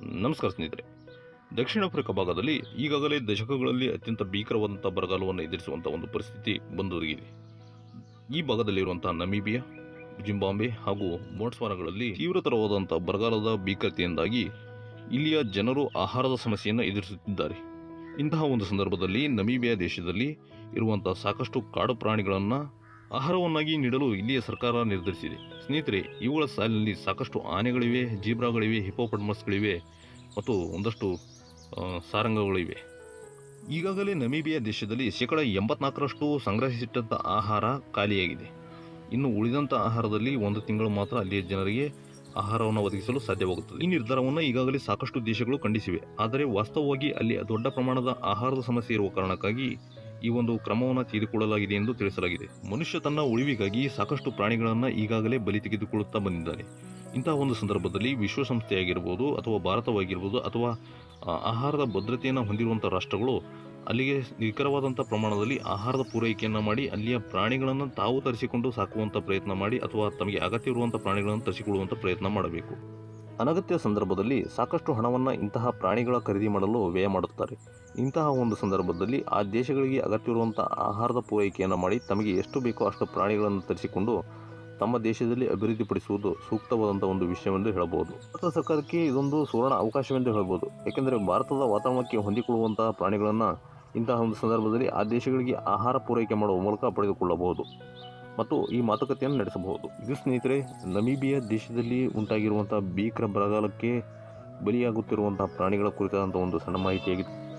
ನಮಸ್ಕಾರ ಸ್ನೇಹಿತರೆ. ದಕ್ಷಿಣ ಆಫ್ರಿಕಾ ಭಾಗದಲ್ಲಿ ಈಗಾಗಲೇ ದಶಕಗಳಲ್ಲಿ ಅತ್ಯಂತ ಭೀಕರವಾದಂಥ ಬರಗಾಲವನ್ನು ಎದುರಿಸುವಂಥ ಒಂದು ಪರಿಸ್ಥಿತಿ ಬಂದೊದಗಿದೆ. ಈ ಭಾಗದಲ್ಲಿರುವಂಥ ನಮೀಬಿಯಾ ಜಿಂಬಾಂಬೆ ಹಾಗೂ ಮೋಟ್ಸ್ವಾನಗಳಲ್ಲಿ ತೀವ್ರತರವಾದಂಥ ಬರಗಾಲದ ಭೀಕರತೆಯಿಂದಾಗಿ ಇಲ್ಲಿಯ ಜನರು ಆಹಾರದ ಸಮಸ್ಯೆಯನ್ನು ಎದುರಿಸುತ್ತಿದ್ದಾರೆ. ಇಂತಹ ಒಂದು ಸಂದರ್ಭದಲ್ಲಿ ನಮೀಬಿಯಾ ದೇಶದಲ್ಲಿ ಇರುವಂಥ ಸಾಕಷ್ಟು ಕಾಡು ಪ್ರಾಣಿಗಳನ್ನು ಆಹಾರವನ್ನಾಗಿ ನೀಡಲು ಇಲ್ಲಿಯ ಸರ್ಕಾರ ನಿರ್ಧರಿಸಿದೆ. ಸ್ನೇಹಿತರೆ, ಇವುಗಳ ಸಾಲಿನಲ್ಲಿ ಸಾಕಷ್ಟು ಆನೆಗಳಿವೆ, ಜೀಬ್ರಾಗಳಿವೆ ಹಿಪೋಪಟ್ಮಸ್ಗಳಿವೆ ಮತ್ತು ಒಂದಷ್ಟು ಸಾರಂಗಗಳಿವೆ. ಈಗಾಗಲೇ ನಮೀಬಿಯಾ ದೇಶದಲ್ಲಿ ಶೇಕಡ ಎಂಬತ್ನಾಲ್ಕರಷ್ಟು ಸಂಗ್ರಹಿಸಿಟ್ಟಂಥ ಆಹಾರ ಖಾಲಿಯಾಗಿದೆ. ಇನ್ನು ಉಳಿದಂಥ ಆಹಾರದಲ್ಲಿ ಒಂದು ತಿಂಗಳು ಮಾತ್ರ ಅಲ್ಲಿಯ ಜನರಿಗೆ ಆಹಾರವನ್ನು ಒದಗಿಸಲು ಸಾಧ್ಯವಾಗುತ್ತದೆ. ಈ ನಿರ್ಧಾರವನ್ನು ಈಗಾಗಲೇ ಸಾಕಷ್ಟು ದೇಶಗಳು ಖಂಡಿಸಿವೆ. ಆದರೆ ವಾಸ್ತವವಾಗಿ ಅಲ್ಲಿ ದೊಡ್ಡ ಪ್ರಮಾಣದ ಆಹಾರದ ಸಮಸ್ಯೆ ಇರುವ ಕಾರಣಕ್ಕಾಗಿ ಈ ಒಂದು ಕ್ರಮವನ್ನು ತೆಗೆದುಕೊಳ್ಳಲಾಗಿದೆ ಎಂದು ತಿಳಿಸಲಾಗಿದೆ. ಮನುಷ್ಯ ತನ್ನ ಉಳಿವಿಗಾಗಿ ಸಾಕಷ್ಟು ಪ್ರಾಣಿಗಳನ್ನು ಈಗಾಗಲೇ ಬಲಿ ತೆಗೆದುಕೊಳ್ಳುತ್ತಾ ಬಂದಿದ್ದಾನೆ. ಇಂತಹ ಒಂದು ಸಂದರ್ಭದಲ್ಲಿ ವಿಶ್ವಸಂಸ್ಥೆಯಾಗಿರ್ಬೋದು ಅಥವಾ ಭಾರತವಾಗಿರ್ಬೋದು ಅಥವಾ ಆಹಾರದ ಭದ್ರತೆಯನ್ನು ಹೊಂದಿರುವಂಥ ರಾಷ್ಟ್ರಗಳು ಅಲ್ಲಿಗೆ ನಿಖರವಾದಂಥ ಪ್ರಮಾಣದಲ್ಲಿ ಆಹಾರದ ಪೂರೈಕೆಯನ್ನು ಮಾಡಿ, ಅಲ್ಲಿಯ ಪ್ರಾಣಿಗಳನ್ನು ತಾವು ತರಿಸಿಕೊಂಡು ಸಾಕುವಂಥ ಪ್ರಯತ್ನ ಮಾಡಿ ಅಥವಾ ತಮಗೆ ಅಗತ್ಯವಿರುವಂಥ ಪ್ರಾಣಿಗಳನ್ನು ತರಿಸಿಕೊಳ್ಳುವಂಥ ಪ್ರಯತ್ನ ಮಾಡಬೇಕು. ಅನಗತ್ಯ ಸಂದರ್ಭದಲ್ಲಿ ಸಾಕಷ್ಟು ಹಣವನ್ನು ಇಂತಹ ಪ್ರಾಣಿಗಳ ಖರೀದಿ ಮಾಡಲು ವ್ಯಯ ಮಾಡುತ್ತಾರೆ. ಇಂತಹ ಒಂದು ಸಂದರ್ಭದಲ್ಲಿ ಆ ದೇಶಗಳಿಗೆ ಅಗತ್ಯವಿರುವಂಥ ಆಹಾರದ ಪೂರೈಕೆಯನ್ನು ಮಾಡಿ ತಮಗೆ ಎಷ್ಟು ಬೇಕೋ ಅಷ್ಟು ಪ್ರಾಣಿಗಳನ್ನು ತರಿಸಿಕೊಂಡು ತಮ್ಮ ದೇಶದಲ್ಲಿ ಅಭಿವೃದ್ಧಿಪಡಿಸುವುದು ಸೂಕ್ತವಾದಂಥ ಒಂದು ವಿಷಯವೆಂದು ಹೇಳಬಹುದು. ಭಾರತ ಸರ್ಕಾರಕ್ಕೆ ಇದೊಂದು ಸುವರ್ಣ ಅವಕಾಶವೆಂದು ಹೇಳಬಹುದು. ಏಕೆಂದರೆ ಭಾರತದ ವಾತಾವರಣಕ್ಕೆ ಹೊಂದಿಕೊಳ್ಳುವಂತಹ ಪ್ರಾಣಿಗಳನ್ನು ಇಂತಹ ಒಂದು ಸಂದರ್ಭದಲ್ಲಿ ಆ ದೇಶಗಳಿಗೆ ಆಹಾರ ಪೂರೈಕೆ ಮಾಡುವ ಮೂಲಕ ಪಡೆದುಕೊಳ್ಳಬಹುದು. ಮತ್ತು ಈ ಮಾತುಕತೆಯನ್ನು ನಡೆಸಬಹುದು. ಇದು ಸ್ನೇಹಿತರೆ, ನಮೀಬಿಯಾ ದೇಶದಲ್ಲಿ ಉಂಟಾಗಿರುವಂಥ ಭೀಕರ ಬರಗಾಲಕ್ಕೆ ಬಲಿಯಾಗುತ್ತಿರುವಂಥ ಪ್ರಾಣಿಗಳ ಕುರಿತಾದಂಥ ಒಂದು ಸಣ್ಣ ಮಾಹಿತಿಯಾಗಿತ್ತು